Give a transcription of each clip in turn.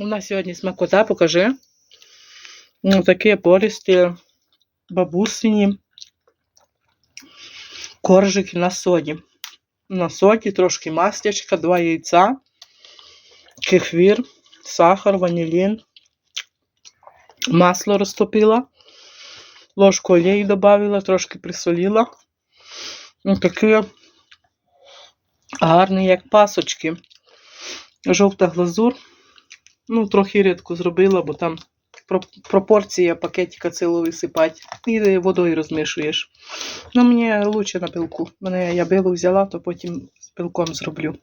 У нас сьогодні смакота, покажи. Ну, такі пористі бабусині коржики на соді. На соді трошки мастячка, два яйця, кефір, сахар, ванілін, масло розтопила, ложку олії додавила, трошки присоліла. Ну, такі гарні, як пасочки. Жовта глазур. Ну, трохи рідко зробила, бо там пропорція пакетика цілого висипати. І водою розмішуєш. Ну, мені лучше на пилку. Мене я білу взяла, то потім з пилком зроблю.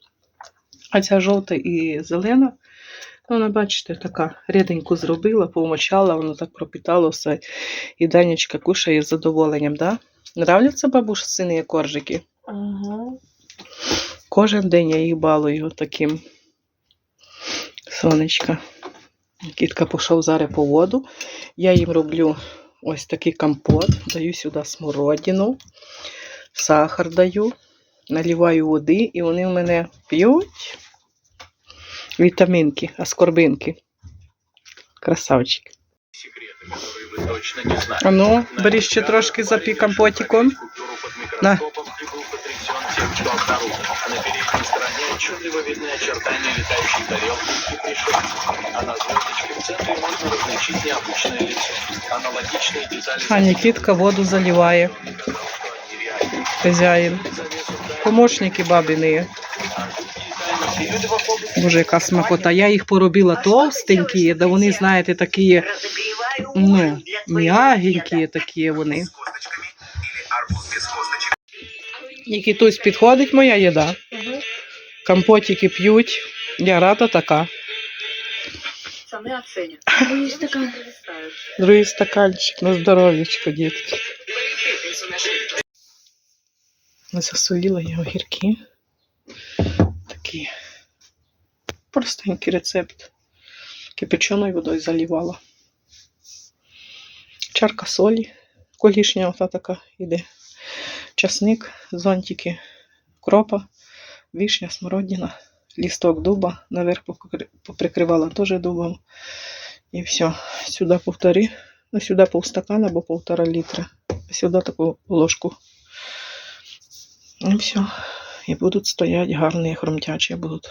А ця жовта і зелена, вона, бачите, така ріденьку зробила, помочала, воно так пропітало все. І Данечка кушає з задоволенням, да? Нравляться бабуш сини коржики? Ага. Кожен день я їх балую таким Сонечка. Кітка пішов зараз по воду. Я їм роблю ось такий компот, даю сюди смородину, сахар даю, наливаю води, і вони в мене п'ють вітамінки, аскорбинки. Красавчик. секреты, которые вы точно не знали. А ну, На бери ще тебя трошки назвали запій большую компотиком. скульптуру под На. микроскопом и был потрясен тем, что обнаружил. На передней стороне отчетливо видны очертания летающей тарелки и пришельцев. А на звездочке в центре можно различить необычное лицо. Аналогичные детали... А Нікітка воду заливає. Доказал, что они реальны. Хазяїн. Завесу тайны, Помощники бабіни. а жуткие тайны люди в автобусе Боже, яка смакота. Я їх поробила товстенькі, да вони, знаєте, такі, ну, м'ягенькі такі вони. Нікітусь підходить моя їда. Компотики п'ють. Я рада така. Сами оценят. Мені стакан. Другий стаканчик на здоров'ячко, дітки. Засоліла я огірки. Такий простенький рецепт. Кипяченою водою заливала. Чарка солі. Колішня ота така іде. Часник, зонтики, кропа, вишня, смородина, лісток дуба. Наверх поприкривала теж дубом. І все. Сюди повтори. Ну, сюди полстакана або полтора літра. Сюди таку ложку. І все. І будуть стоять гарні, хромтячі будуть.